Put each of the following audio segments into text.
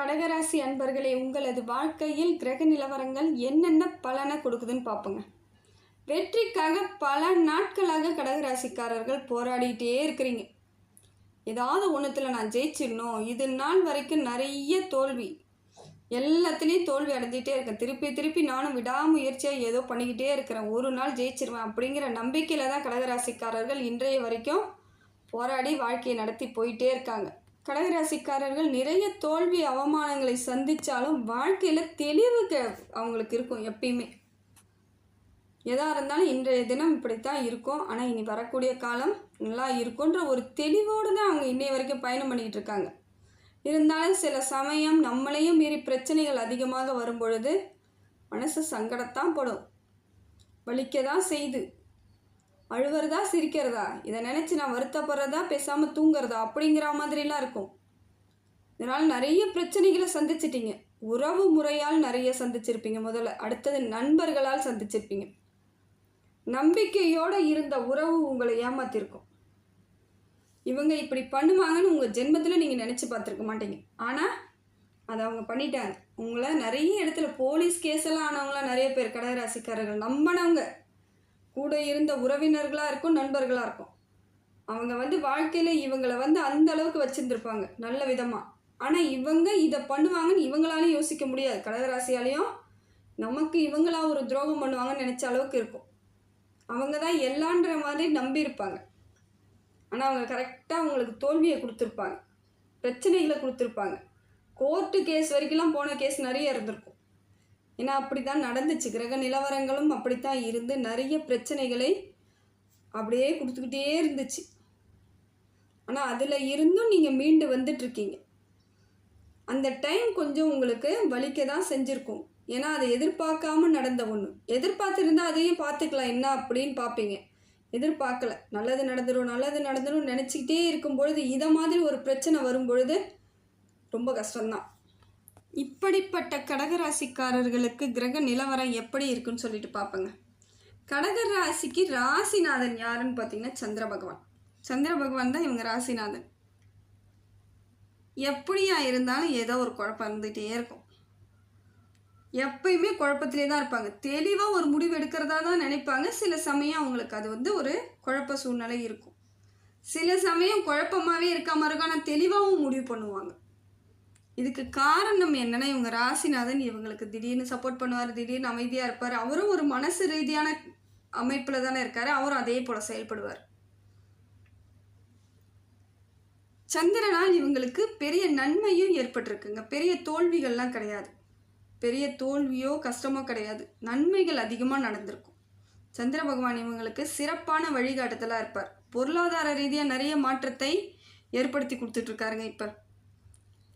கடகராசி அன்பர்களே உங்களது வாழ்க்கையில் கிரக நிலவரங்கள் என்னென்ன பலனை கொடுக்குதுன்னு பார்ப்போங்க. வெற்றிக்காக பல நாட்களாக கடகராசிக்காரர்கள் போராடிட்டே இருக்கிறீங்க. ஏதாவது ஒன்றுத்தில் நான் ஜெயிச்சிடணும். இது நாள் வரைக்கும் நிறைய தோல்வி. எல்லாத்துலேயும் தோல்வி அடைஞ்சிட்டே இருக்கேன். திருப்பி திருப்பி நானும் விடாமுயற்சியாக ஏதோ பண்ணிக்கிட்டே இருக்கிறேன். ஒரு நாள் ஜெயிச்சிருவேன் அப்படிங்கிற நம்பிக்கையில் தான் கடகராசிக்காரர்கள் இன்றைய வரைக்கும் போராடி வாழ்க்கையை நடத்தி போயிட்டே இருக்காங்க. கடகராசிக்காரர்கள் நிறைய தோல்வி அவமானங்களை சந்தித்தாலும் வாழ்க்கையில் தெளிவு க- அவங்களுக்கு இருக்கும் எப்பயுமே. எதாக இருந்தாலும் இன்றைய தினம் இப்படித்தான் இருக்கும். ஆனால் இனி வரக்கூடிய காலம் நல்லா இருக்குன்ற ஒரு தெளிவோடு தான் அவங்க இன்னைய வரைக்கும் பயணம் பண்ணிக்கிட்டு இருக்காங்க. இருந்தாலும் சில சமயம் நம்மளையும் மீறி பிரச்சனைகள் அதிகமாக வரும் பொழுது மனசு சங்கடத்தான் படும். வலிக்க தான் செய்து. அழுவுறதா சிரிக்கிறதா? இதை நினச்சி நான் வருத்தப்படுறதா பேசாமல் தூங்குறதா? அப்படிங்கிற மாதிரிலாம் இருக்கும். இதனால் நிறைய பிரச்சனைகளை சந்திச்சிட்டீங்க. உறவு முறையால் நிறைய சந்திச்சிருப்பீங்க முதல்ல. அடுத்தது நண்பர்களால் சந்திச்சிருப்பீங்க. நம்பிக்கையோடு இருந்த உறவு உங்களை ஏமாத்திருக்கும். இவங்க இப்படி பண்ணுவாங்கன்னு உங்கள் ஜென்மத்தில் நீங்கள் நினச்சி பார்த்துருக்க மாட்டீங்க. ஆனால் அதை அவங்க பண்ணிட்டாங்க. உங்களை நிறைய இடத்துல போலீஸ் கேஸ் எல்லாம் ஆனவங்களாம் நிறைய பேர் கடகராசிக்காரர்கள். நம்பினவங்க. கூட இருந்த உறவினர்களாக இருக்கும் நண்பர்களாக இருக்கும். அவங்க வந்து வாழ்க்கையில் இவங்களை வந்து அந்த அளவுக்கு வச்சுருந்துருப்பாங்க நல்ல விதமாக ஆனால் இவங்க இதை பண்ணுவாங்கன்னு இவங்களாலையும் யோசிக்க முடியாது. கடகராசியாலையும் நமக்கு இவங்களா ஒரு துரோகம் பண்ணுவாங்கன்னு நினச்ச அளவுக்கு இருக்கும். அவங்க தான் எல்லான்ற மாதிரி நம்பியிருப்பாங்க ஆனால் அவங்க கரெக்டாக அவங்களுக்கு தோல்வியை கொடுத்துருப்பாங்க. பிரச்சனைகளை கொடுத்துருப்பாங்க. கோர்ட்டு கேஸ் வரைக்கும்லாம் போன கேஸ் நிறைய இருந்திருக்கும். ஏன்னா அப்படி தான் நடந்துச்சு. கிரக நிலவரங்களும் அப்படித்தான் இருந்து நிறைய பிரச்சனைகளை அப்படியே கொடுத்துக்கிட்டே இருந்துச்சு. ஆனால் அதில் இருந்தும் நீங்கள் மீண்டு வந்துட்டுருக்கீங்க. அந்த டைம் கொஞ்சம் உங்களுக்கு வலிக்க தான் செஞ்சுருக்கும். ஏன்னா அதை எதிர்பார்க்காம நடந்த ஒன்று எதிர்பார்த்துருந்தா அதையும் பார்த்துக்கலாம். என்ன அப்படின்னு பார்ப்பீங்க. எதிர்பார்க்கல. நல்லது நடந்துடும் நல்லது நடந்துடும் நினச்சிக்கிட்டே இருக்கும் பொழுது இதை மாதிரி ஒரு பிரச்சனை வரும் பொழுது ரொம்ப கஷ்டம்தான். இப்படிப்பட்ட கடகராசிக்காரர்களுக்கு கிரக நிலவரம் எப்படி இருக்குன்னு சொல்லிட்டு பார்ப்போங்க. கடக ராசிக்கு ராசிநாதன் யாருன்னு பார்த்தீங்கன்னா சந்திர பகவான். சந்திர பகவான் தான் இவங்க ராசிநாதன். எப்படியா இருந்தாலும் ஏதோ ஒரு குழப்பம் இருந்துகிட்டே இருக்கும். எப்பயுமே குழப்பத்திலே தான் இருப்பாங்க. தெளிவாக ஒரு முடிவு எடுக்கிறதா தான் நினைப்பாங்க. சில சமயம் அவங்களுக்கு அது வந்து ஒரு குழப்ப சூழ்நிலை இருக்கும். சில சமயம் குழப்பமாகவே இருக்காம இருக்கும் ஆனால் தெளிவாகவும் முடிவு பண்ணுவாங்க. இதுக்கு காரணம் என்னன்னா இவங்க ராசிநாதன் இவங்களுக்கு திடீர்னு சப்போர்ட் பண்ணுவார் திடீர்னு அமைதியாக இருப்பார். அவரும் ஒரு மனசு ரீதியான அமைப்பில் தானே இருக்கார். அவரும் அதே போல் செயல்படுவார். சந்திரனால் இவங்களுக்கு பெரிய நன்மையும் ஏற்பட்டிருக்குங்க. பெரிய தோல்விகள்லாம் கிடையாது. பெரிய தோல்வியோ கஷ்டமோ கிடையாது. நன்மைகள் அதிகமாக நடந்திருக்கும். சந்திர பகவான் இவங்களுக்கு சிறப்பான வழிகாட்டுதலாக இருப்பார். பொருளாதார ரீதியாக நிறைய மாற்றத்தை ஏற்படுத்தி கொடுத்துட்ருக்காருங்க இப்போ.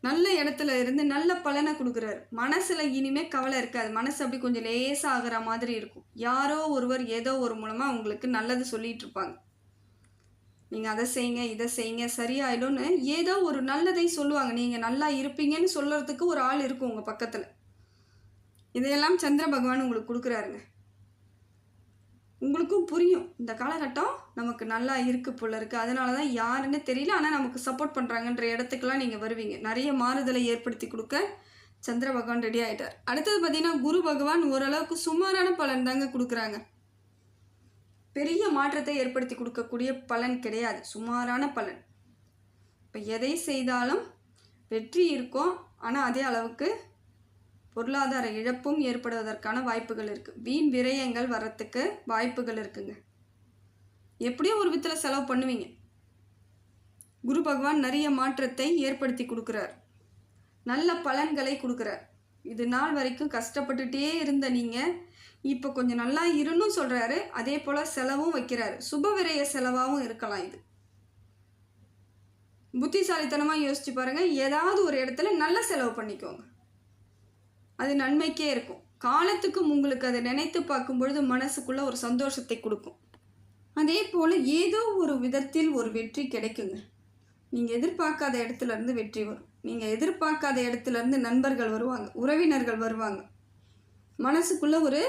நல்ல இடத்துல இருந்து நல்ல பலனை கொடுக்குறாரு. மனசில் இனிமே கவலை இருக்காது. மனசு அப்படி கொஞ்சம் லேசாக ஆகிற மாதிரி இருக்கும். யாரோ ஒருவர் ஏதோ ஒரு மூலமாக உங்களுக்கு நல்லது சொல்லிட்டு இருப்பாங்க. நீங்கள் அதை செய்யுங்க இதை செய்யுங்க சரியாயிடும்னு ஏதோ ஒரு நல்லதை சொல்லுவாங்க. நீங்கள் நல்லா இருப்பீங்கன்னு சொல்கிறதுக்கு ஒரு ஆள் இருக்கும் உங்கள் பக்கத்தில். இதையெல்லாம் சந்திர பகவான் உங்களுக்கு கொடுக்குறாருங்க. உங்களுக்கும் புரியும். இந்த காலகட்டம் நமக்கு நல்லா இருக்குது போல இருக்குது அதனால தான் யாருன்னு தெரியல. ஆனால் நமக்கு சப்போர்ட் பண்ணுறாங்கன்ற இடத்துக்கெல்லாம் நீங்கள் வருவீங்க. நிறைய மாறுதலை ஏற்படுத்தி கொடுக்க சந்திர பகவான் ரெடி ஆகிட்டார் அடுத்தது பார்த்தீங்கன்னா குரு பகவான் ஓரளவுக்கு சுமாரான பலன் தாங்க கொடுக்குறாங்க. பெரிய மாற்றத்தை ஏற்படுத்தி கொடுக்கக்கூடிய பலன் கிடையாது. சுமாரான பலன். இப்போ எதை செய்தாலும் வெற்றி இருக்கும். ஆனால் அதே அளவுக்கு பொருளாதார இழப்பும் ஏற்படுவதற்கான வாய்ப்புகள் இருக்குது வீண் விரயங்கள் வர்றதுக்கு வாய்ப்புகள் இருக்குங்க. எப்படியும் ஒரு விதத்தில் செலவு பண்ணுவீங்க. குரு பகவான் நிறைய மாற்றத்தை ஏற்படுத்தி கொடுக்குறார். நல்ல பலன்களை கொடுக்குறார். இது நாள் வரைக்கும் கஷ்டப்பட்டுட்டே இருந்த நீங்கள் இப்போ கொஞ்சம் நல்லா இருன்னு சொல்கிறாரு அதே போல் செலவும் வைக்கிறாரு. சுப விரய செலவாகவும் இருக்கலாம் இது. புத்திசாலித்தனமாக யோசிச்சு பாருங்கள் ஏதாவது ஒரு இடத்துல நல்ல செலவு பண்ணிக்கோங்க. அது நன்மைக்கே இருக்கும். காலத்துக்கும் உங்களுக்கு அதை நினைத்து பார்க்கும் பொழுது மனசுக்குள்ள ஒரு சந்தோஷத்தை கொடுக்கும். அதே போல் ஏதோ ஒரு விதத்தில் ஒரு வெற்றி கிடைக்குங்க. நீங்கள் எதிர்பார்க்காத இடத்துலேருந்து வெற்றி வரும். நீங்கள் எதிர்பார்க்காத இடத்துல இருந்து நண்பர்கள் வருவாங்க. உறவினர்கள் வருவாங்க. மனசுக்குள்ளே ஒரு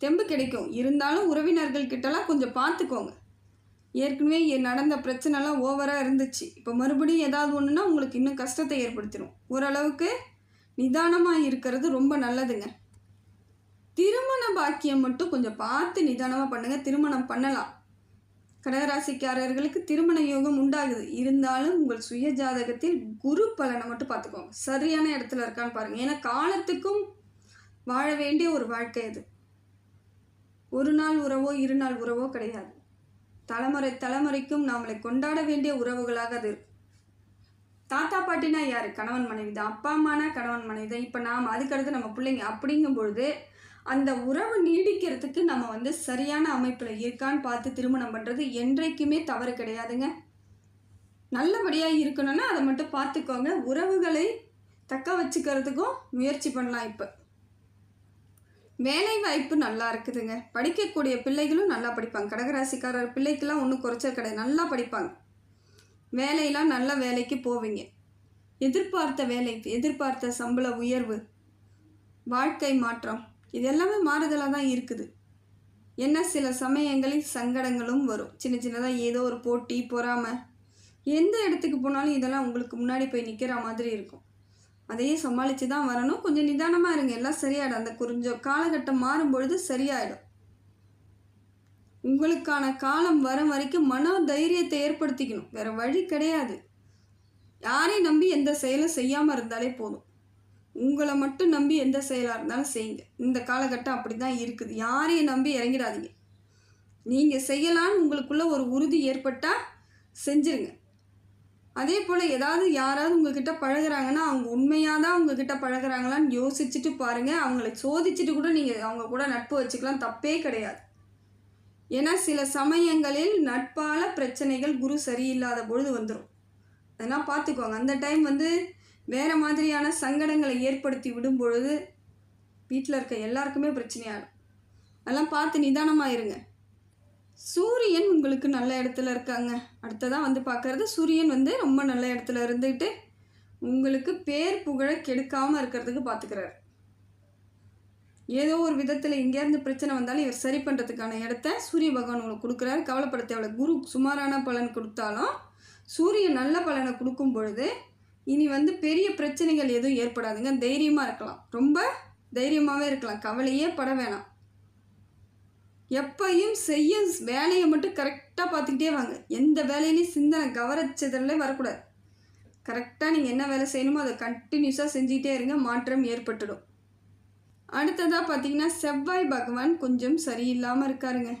தெம்பு கிடைக்கும். இருந்தாலும் உறவினர்கள் கிட்டலாம் கொஞ்சம் பார்த்துக்கோங்க. ஏற்கனவே நடந்த பிரச்சனைலாம் ஓவராக இருந்துச்சு. இப்போ மறுபடியும் ஏதாவது ஒன்றுனா உங்களுக்கு இன்னும் கஷ்டத்தை ஏற்படுத்திடும் ஓரளவுக்கு நிதானமாக இருக்கிறது ரொம்ப நல்லதுங்க. திருமண பாக்கியம் மட்டும் கொஞ்சம் பார்த்து நிதானமாக பண்ணுங்க. திருமணம் பண்ணலாம். கடகராசிக்காரர்களுக்கு திருமண யோகம் உண்டாகுது. இருந்தாலும் உங்கள் சுய ஜாதகத்தில் குரு பலனை மட்டும் பார்த்துக்கோங்க. சரியான இடத்துல இருக்கான்னு பாருங்க. ஏன்னா காலத்துக்கும் வாழ வேண்டிய ஒரு வாழ்க்கை இது ஒரு நாள் உறவோ இரு நாள் உறவோ கிடையாது. தலைமுறை தலைமுறைக்கும் நாமளை கொண்டாட வேண்டிய உறவுகளாக அது இருக்கும். தாத்தா பாட்டினா யார்? கணவன் மனைவி தான். அப்பா அம்மானா கணவன் மனைவி தான். இப்போ நாம் அதுக்கடுத்து நம்ம பிள்ளைங்க அப்படிங்கும் பொழுது அந்த உறவு நீடிக்கிறதுக்கு நம்ம வந்து சரியான அமைப்பில் இருக்கான்னு பார்த்து திருமணம் பண்ணுறது என்றைக்குமே தவறு கிடையாதுங்க. நல்லபடியாக இருக்கணும்னா அதை மட்டும் பார்த்துக்கோங்க. உறவுகளை தக்க வச்சுக்கிறதுக்கும் முயற்சி பண்ணலாம் இப்போ. வேலை வாய்ப்பு நல்லா இருக்குதுங்க. படிக்கக்கூடிய பிள்ளைகளும் நல்லா படிப்பாங்க. கடகராசிக்காரர் பிள்ளைக்கெல்லாம் ஒன்றும் குறைச்சல் கிடையாது. நல்லா படிப்பாங்க. வேலையெல்லாம் நல்ல வேலைக்கு போவீங்க. எதிர்பார்த்த வேலை எதிர்பார்த்த சம்பள உயர்வு வாழ்க்கை மாற்றம் இது எல்லாமே மாறுதலாக தான் இருக்குது. என்ன சில சமயங்களில் சங்கடங்களும் வரும். சின்ன சின்னதாக ஏதோ ஒரு போட்டி பொறாமை எந்த இடத்துக்கு போனாலும் இதெல்லாம் உங்களுக்கு முன்னாடி போய் நிற்கிற மாதிரி இருக்கும். அதையே சமாளித்து தான் வரணும். கொஞ்சம் நிதானமாக இருங்க. எல்லாம் சரியாயிடும். அந்த குறிஞ்சோ காலகட்டம் மாறும் பொழுது சரியாயிடும். உங்களுக்கான காலம் வரும் வரைக்கும் மன தைரியத்தை ஏற்படுத்திக்கணும். வேற வழி கிடையாது. யாரையும் நம்பி எந்த செயலும் செய்யாமல் இருந்தாலே போதும். உங்களை மட்டும் நம்பி எந்த செயலாக இருந்தாலும் செய்யுங்க. இந்த காலகட்டம் அப்படி தான் இருக்குது. யாரையும் நம்பி இறங்கிடாதீங்க. நீங்கள் செய்யலான்னு உங்களுக்குள்ள ஒரு உறுதி ஏற்பட்டால் செஞ்சுருங்க. அதே போல் ஏதாவது யாராவது உங்ககிட்ட பழகுறாங்கன்னா அவங்க உண்மையாக தான் உங்ககிட்ட பழகுறாங்களான்னு யோசிச்சுட்டு பாருங்கள் அவங்கள சோதிச்சுட்டு கூட நீங்கள் அவங்க கூட நட்பு வச்சுக்கலாம். தப்பே கிடையாது. ஏன்னா சில சமயங்களில் நட்பால பிரச்சனைகள் குரு சரியில்லாத பொழுது வந்துடும் அதெல்லாம் பார்த்துக்கோங்க அந்த டைம் வந்து வேறு மாதிரியான சங்கடங்களை ஏற்படுத்தி விடும் பொழுது வீட்டில் இருக்க எல்லாருக்குமே பிரச்சனையாகும் அதெல்லாம் பார்த்து நிதானமாக இருங்க. சூரியன் உங்களுக்கு நல்ல இடத்துல இருக்காங்க. அடுத்ததாக வந்து பார்க்குறது சூரியன் வந்து ரொம்ப நல்ல இடத்துல இருந்துக்கிட்டு உங்களுக்கு பேர் புகழ கெடுக்காமல் இருக்கிறதுக்கு பார்த்துக்கிறாரு ஏதோ ஒரு விதத்தில் எங்கேருந்து பிரச்சனை வந்தாலும் இவர் சரி பண்ணுறதுக்கான இடத்த சூரிய பகவான் உங்களுக்கு கொடுக்குறாரு. கவலைப்பட தேவையில்ல குரு சுமாரான பலன் கொடுத்தாலும் சூரியன் நல்ல பலனை கொடுக்கும் பொழுது இனி வந்து பெரிய பிரச்சனைகள் எதுவும் ஏற்படாதுங்க. தைரியமாக இருக்கலாம். ரொம்ப தைரியமாகவே இருக்கலாம். கவலையே பட வேணாம். எப்பையும் செய்ய வேலையை மட்டும் கரெக்டாக பார்த்துக்கிட்டே வாங்க. எந்த வேலையிலையும் சிந்தனை கவரச்சதில் வரக்கூடாது. கரெக்டாக நீங்கள் என்ன வேலை செய்யணுமோ அதை கண்டினியூஸாக செஞ்சுக்கிட்டே இருங்க. மாற்றம் ஏற்பட்டுடும். அடுத்ததாக பார்த்தீங்கன்னா செவ்வாய் பகவான் கொஞ்சம் சரியில்லாமல் இருக்காருங்க.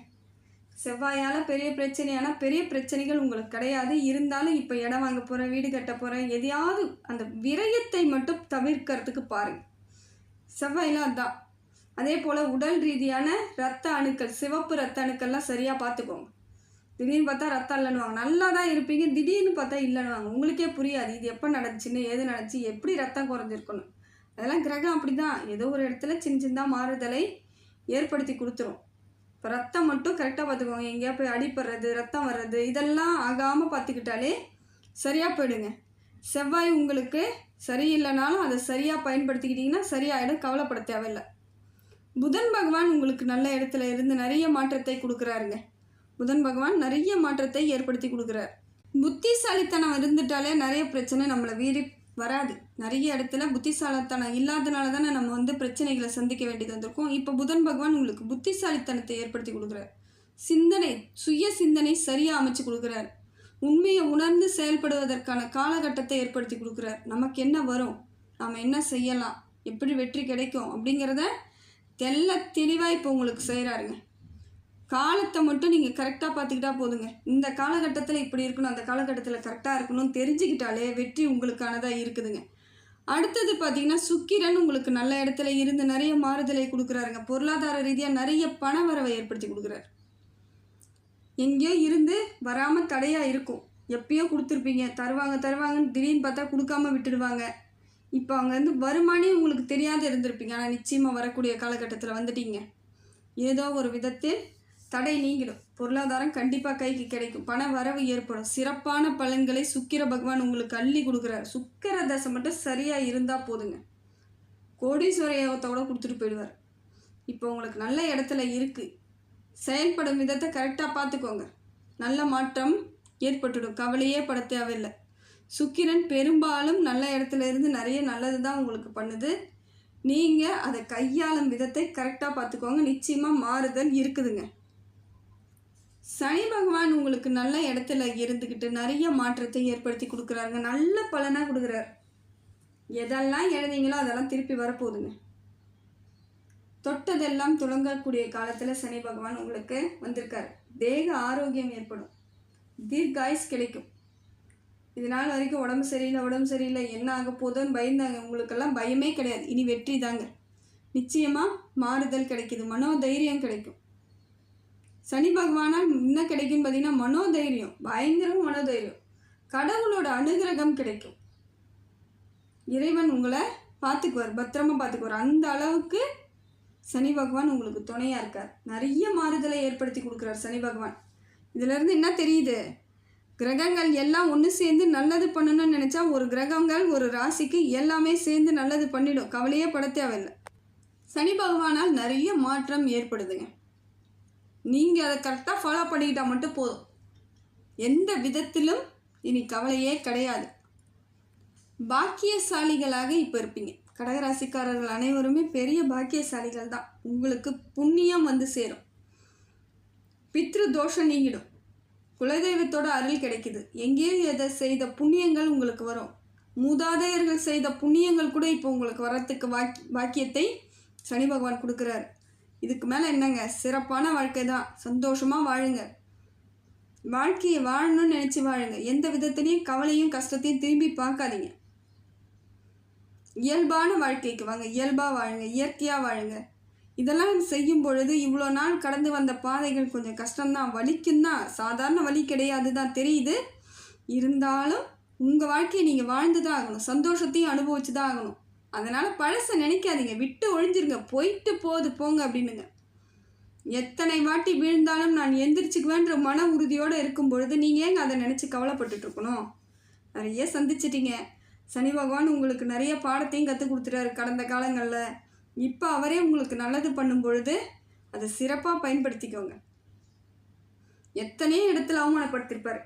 செவ்வாயால் பெரிய பிரச்சனையான பெரிய பிரச்சனைகள் உங்களுக்கு கிடையாது. இருந்தாலும் இப்போ இடம் வாங்க போகிறேன் வீடு கட்ட போகிறேன் எதையாவது அந்த விரயத்தை மட்டும் தவிர்க்கிறதுக்கு பாருங்கள் செவ்வாயெலாம் அதுதான் அதே போல் உடல் ரீதியான ரத்த அணுக்கள் சிவப்பு ரத்த அணுக்கள்லாம் சரியாக பார்த்துக்கோங்க திடீர்னு பார்த்தா ரத்தம் இல்லைன்னுவாங்க நல்லா தான் இருப்பீங்க. திடீர்னு பார்த்தா இல்லைன்னுவாங்க. உங்களுக்கே புரியாது. இது எப்போ நடந்துச்சுன்னு ஏது நடந்துச்சு எப்படி ரத்தம் குறைஞ்சிருக்கணும் அதெல்லாம் கிரகம் அப்படி தான் ஏதோ ஒரு இடத்துல சின்ன சின்னதாக மாறுதலை ஏற்படுத்தி கொடுத்துரும். இப்போ ரத்தம் மட்டும் கரெக்டாக பார்த்துக்கோங்க. எங்கேயா போய் அடிப்படுறது ரத்தம் வர்றது இதெல்லாம் ஆகாமல் பார்த்துக்கிட்டாலே சரியாக போயிடுங்க. செவ்வாய் உங்களுக்கு சரியில்லைனாலும் அதை சரியாக பயன்படுத்திக்கிட்டிங்கன்னா சரியாயிடும். கவலைப்பட தேவையில்லை. புதன் பகவான் உங்களுக்கு நல்ல இடத்துல இருந்து நிறைய மாற்றத்தை கொடுக்குறாருங்க. புதன் பகவான் நிறைய மாற்றத்தை ஏற்படுத்தி கொடுக்குறார். புத்திசாலித்தனம் இருந்துட்டாலே நிறைய பிரச்சனை நம்மளை வீறி வராது. நிறைய இடத்துல புத்திசாலித்தனம் இல்லாதனால தானே நம்ம வந்து பிரச்சனைகளை சந்திக்க வேண்டியது வந்திருக்கோம். இப்போ புதன் பகவான் உங்களுக்கு புத்திசாலித்தனத்தை ஏற்படுத்தி கொடுக்குறார். சிந்தனை சுய சிந்தனை சரியாக அமைச்சு கொடுக்குறார். உண்மையை உணர்ந்து செயல்படுவதற்கான காலகட்டத்தை ஏற்படுத்தி கொடுக்குறார். நமக்கு என்ன வரும்? நாம் என்ன செய்யலாம்? எப்படி வெற்றி கிடைக்கும்? அப்படிங்கிறத தெல்ல தெளிவாக இப்போ உங்களுக்கு செய்கிறாருங்க காலத்தை மட்டும் நீங்கள் கரெக்டாக பார்த்துக்கிட்டா போதுங்க. இந்த காலகட்டத்தில் இப்படி இருக்கணும் அந்த காலகட்டத்தில் கரெக்டாக இருக்கணும்னு தெரிஞ்சுக்கிட்டாலே வெற்றி உங்களுக்கானதாக இருக்குதுங்க. அடுத்தது பார்த்தீங்கன்னா சுக்கிரன் உங்களுக்கு நல்ல இடத்துல இருந்து நிறைய மாறுதலை கொடுக்குறாருங்க. பொருளாதார ரீதியாக நிறைய பண வரவை ஏற்படுத்தி கொடுக்குறாரு. எங்கேயோ இருந்து வராமல் தடையாக இருக்கும். எப்பயோ கொடுத்துருப்பீங்க. தருவாங்க தருவாங்கன்னு திடீர்னு பார்த்தா கொடுக்காம விட்டுடுவாங்க. இப்போ அங்கேருந்து வந்து வருமானே உங்களுக்கு தெரியாத இருந்திருப்பீங்க. ஆனால் நிச்சயமாக வரக்கூடிய காலகட்டத்தில் வந்துட்டீங்க. ஏதோ ஒரு விதத்தில் தடை நீங்கிடும். பொருளாதாரம் கண்டிப்பாக கைக்கு கிடைக்கும். பண வரவு ஏற்படும். சிறப்பான பலன்களை சுக்கிர பகவான் உங்களுக்கு அள்ளி கொடுக்குறாரு. சுக்கிர தசை மட்டும் சரியாக இருந்தால் போதுங்க. கோடீஸ்வரயத்தோட கொடுத்துட்டு போயிடுவார். இப்போ உங்களுக்கு நல்ல இடத்துல இருக்குது செயல்படும் விதத்தை கரெக்டாக பார்த்துக்கோங்க. நல்ல மாற்றம் ஏற்பட்டுடும். கவலையே பட தேவையில்லை. சுக்கிரன் பெரும்பாலும் நல்ல இடத்துல இருந்து நிறைய நல்லது தான் உங்களுக்கு பண்ணுது. நீங்கள் அதை கையாளும் விதத்தை கரெக்டாக பார்த்துக்கோங்க. நிச்சயமாக மாறுதல் இருக்குதுங்க. சனி பகவான் உங்களுக்கு நல்ல இடத்துல இருந்துக்கிட்டு நிறைய மாற்றத்தை ஏற்படுத்தி கொடுக்குறாருங்க. நல்ல பலனாக கொடுக்குறாரு. எதெல்லாம் எழுதிங்களோ அதெல்லாம் திருப்பி வரப்போகுதுங்க. தொட்டதெல்லாம் துளங்கக்கூடிய காலத்தில் சனி பகவான் உங்களுக்கு வந்திருக்காரு. தேக ஆரோக்கியம் ஏற்படும். தீர்காயுஸ் கிடைக்கும். இது நாள் வரைக்கும் உடம்பு சரியில்லை உடம்பு சரியில்லை என்ன ஆக போதோன்னு பயந்தாங்க. உங்களுக்கெல்லாம் பயமே கிடையாது. இனி வெற்றி தாங்க. நிச்சயமாக மாறுதல் கிடைக்குது. மனோதைரியம் கிடைக்கும். சனி பகவானால் என்ன கிடைக்கும்னு பார்த்தீங்கன்னா மனோதைரியம் பயங்கர மனோதைரியம். கடவுளோட அனுகிரகம் கிடைக்கும். இறைவன் உங்களை பார்த்துக்குவார் பத்திரமா பார்த்துக்குவார். அந்த அளவுக்கு சனி பகவான் உங்களுக்கு துணையாக இருக்கார். நிறைய மாறுதலை ஏற்படுத்தி கொடுக்குறார் சனி பகவான். இதிலேருந்து என்ன தெரியுது? கிரகங்கள் எல்லாம் ஒன்று சேர்ந்து நல்லது பண்ணணும்னு நினச்சா ஒரு கிரகங்கள் ஒரு ராசிக்கு எல்லாமே சேர்ந்து நல்லது பண்ணிடும். கவலையே பட தேவையில்லை. சனி பகவானால் நிறைய மாற்றம் ஏற்படுதுங்க. நீங்கள் அதை கரெக்டாக ஃபாலோ பண்ணிக்கிட்டால் மட்டும் போதும். எந்த விதத்திலும் இனி கவலையே கிடையாது. பாக்கியசாலிகளாக இப்போ இருப்பீங்க. கடகராசிக்காரர்கள் அனைவருமே பெரிய பாக்கியசாலிகள் தான். உங்களுக்கு புண்ணியம் வந்து சேரும். பித்ரு தோஷம் நீங்கிடும். குலதெய்வத்தோட அருள் கிடைக்குது. எங்கேயோ எதை செய்த புண்ணியங்கள் உங்களுக்கு வரும். மூதாதையர்கள் செய்த புண்ணியங்கள் கூட இப்போ உங்களுக்கு வரத்துக்கு வாக்கி பாக்கியத்தை சனி பகவான் கொடுக்குறாரு. இதுக்கு மேலே என்னங்க? சிறப்பான வாழ்க்கை தான். சந்தோஷமாக வாழுங்க. வாழ்க்கையை வாழணும்னு நினச்சி வாழுங்க. எந்த விதத்துலேயும் கவலையும் கஷ்டத்தையும் திரும்பி பார்க்காதீங்க. இயல்பான வாழ்க்கைக்கு வாங்க. இயல்பாக வாழுங்க. இயற்கையாக வாழுங்க. இதெல்லாம் செய்யும் பொழுது இவ்வளோ நாள் கடந்து வந்த பாதைகள் கொஞ்சம் கஷ்டம்தான். வலிக்கும் தான். சாதாரண வலி கிடையாது தான். தெரியுது? இருந்தாலும் உங்கள் வாழ்க்கையை நீங்கள் வாழ்ந்து தான் ஆகணும். சந்தோஷத்தையும் அனுபவிச்சு தான் ஆகணும். அதனால் பழசை நினைக்காதீங்க. விட்டு ஒழிஞ்சிருங்க. போயிட்டு போகுது. போங்க அப்படின்னுங்க. எத்தனை வாட்டி வீழ்ந்தாலும் நான் எந்திரிச்சுக்குவேன்ற மன உறுதியோடு இருக்கும் பொழுது நீங்கள் ஏங்க அதை நினச்சி கவலைப்பட்டுட்டுருக்கணும் நிறைய சந்திச்சிட்டிங்க. சனி பகவான் உங்களுக்கு நிறைய பாடத்தையும் கற்றுக் கொடுத்துட்டாரு கடந்த காலங்களில். இப்போ அவரே உங்களுக்கு நல்லது பண்ணும் பொழுது அதை சிறப்பாக பயன்படுத்திக்கோங்க. எத்தனையோ இடத்துல அவமானப்படுத்திருப்பார்.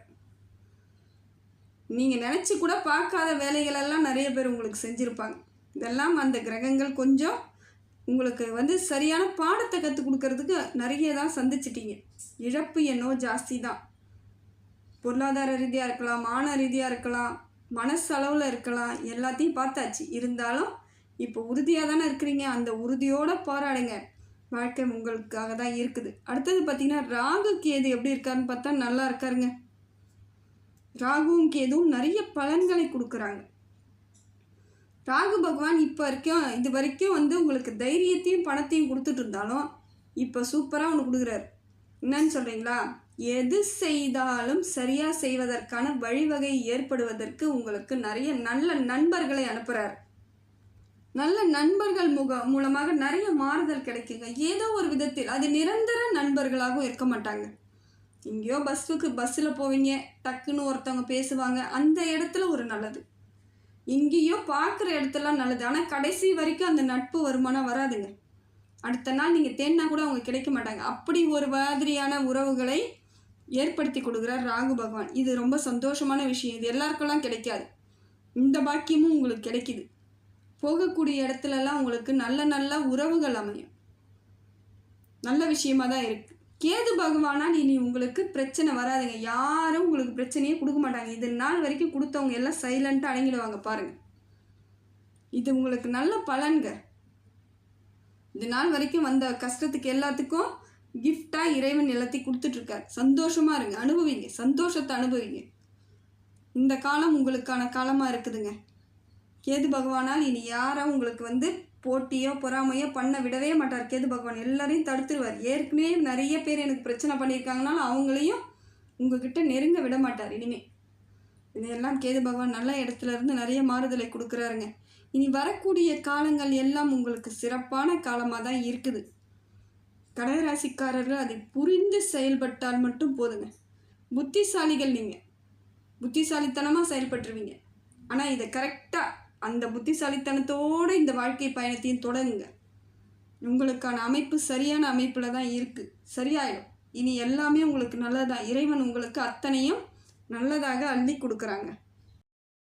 நீங்கள் நினச்சி கூட பார்க்காத வேலைகளெல்லாம் நிறைய பேர் உங்களுக்கு செஞ்சுருப்பாங்க. இதெல்லாம் அந்த கிரகங்கள் கொஞ்சம் உங்களுக்கு வந்து சரியான பாடத்தை கற்றுக் கொடுக்கறதுக்கு நிறைய தான் சந்திச்சிட்டீங்க. இழப்பு என்னோ ஜாஸ்தி தான். பொருளாதார ரீதியாக இருக்கலாம் மான ரீதியாக இருக்கலாம் மனசளவில் இருக்கலாம் எல்லாத்தையும் பார்த்தாச்சு. இருந்தாலும் இப்போ உறுதியாக தானே இருக்கிறீங்க. அந்த உறுதியோடு போராடுங்க. வாழ்க்கை உங்களுக்காக தான் இருக்குது. அடுத்தது பார்த்தீங்கன்னா ராகு கேது எப்படி இருக்காருன்னு பார்த்தா நல்லா இருக்காருங்க. ராகுவும் கேதுவும் நிறைய பலன்களை கொடுக்குறாங்க. ராகு பகவான் இப்போ வரைக்கும் இது வரைக்கும் வந்து உங்களுக்கு தைரியத்தையும் பணத்தையும் கொடுத்துட்டு இருந்தாலும் இப்போ சூப்பராக ஒன்று கொடுக்குறாரு. என்னன்னு சொல்கிறீங்களா எது செய்தாலும் சரியாக செய்வதற்கான வழிவகை ஏற்படுவதற்கு உங்களுக்கு நிறைய நல்ல நண்பர்களை அனுப்புகிறார் நல்ல நண்பர்கள் முக மூலமாக நிறைய மாறுதல் கிடைக்குங்க. ஏதோ ஒரு விதத்தில் அது நிரந்தர நண்பர்களாகவும் இருக்க மாட்டாங்க. எங்கேயோ பஸ்ஸுக்கு பஸ்ஸில் போவீங்க டக்குன்னு ஒருத்தவங்க பேசுவாங்க அந்த இடத்துல ஒரு நல்லது. இங்கேயோ பார்க்குற இடத்துலலாம் நல்லது. ஆனால் கடைசி வரைக்கும் அந்த நட்பு வருமானம் வராதுங்க. அடுத்த நாள் நீங்கள் தேடினா கூட அவங்க கிடைக்க மாட்டாங்க. அப்படி ஒரு மாதிரியான உறவுகளை ஏற்படுத்தி கொடுக்குறார் ராகு பகவான். இது ரொம்ப சந்தோஷமான விஷயம். இது எல்லாருக்கெல்லாம் கிடைக்காது. இந்த பாக்கியமும் உங்களுக்கு கிடைக்குது. போகக்கூடிய இடத்துலலாம் உங்களுக்கு நல்ல நல்ல உறவுகள் அமையும். நல்ல விஷயமா தான் இருக்குது கேது பகவானால் இனி உங்களுக்கு பிரச்சனை வராதுங்க. யாரும் உங்களுக்கு பிரச்சனையே கொடுக்க மாட்டாங்க. இது நாள் வரைக்கும் கொடுத்தவங்க எல்லாம் சைலண்ட்டாக அடங்கிடுவாங்க பாருங்க. இது உங்களுக்கு நல்ல பலன்க. இது நாள் வரைக்கும் வந்த கஷ்டத்துக்கு எல்லாத்துக்கும் கிஃப்டாக இறைவன் எல்லாத்தையும் கொடுத்துட்ருக்கார். சந்தோஷமாக இருங்க. அனுபவிங்க. சந்தோஷத்தை அனுபவிங்க. இந்த காலம் உங்களுக்கான காலமாக இருக்குதுங்க. கேது பகவானால் இனி யாரும் உங்களுக்கு வந்து போட்டியோ பொறாமையோ பண்ண விடவே மாட்டார் கேது பகவான். எல்லாரையும் தடுத்துருவார். ஏற்கனவே நிறைய பேர் எனக்கு பிரச்சனை பண்ணியிருக்காங்கனாலும் அவங்களையும் உங்ககிட்ட நெருங்க விட மாட்டார். இனிமே இதையெல்லாம் கேது பகவான் நல்ல இடத்துல இருந்து நிறைய மாறுதலை கொடுக்குறாருங்க. இனி வரக்கூடிய காலங்கள் எல்லாம் உங்களுக்கு சிறப்பான காலமாக தான் இருக்குது. கடகராசிக்காரர்கள் அதை புரிந்து செயல்பட்டால் மட்டும் போதுங்க. புத்திசாலிகள் நீங்கள் புத்திசாலித்தனமாக செயல்பட்டுருவீங்க. ஆனால் இதை கரெக்டாக அந்த புத்திசாலித்தனத்தோடு இந்த வாழ்க்கை பயணத்தையும் தொடங்குங்க உங்களுக்கான அமைப்பு சரியான அமைப்பில் தான் இருக்குது சரியாயிடும். இனி எல்லாமே உங்களுக்கு நல்லதாக இறைவன் உங்களுக்கு அத்தனையும் நல்லதாக அள்ளி கொடுக்குறாங்க.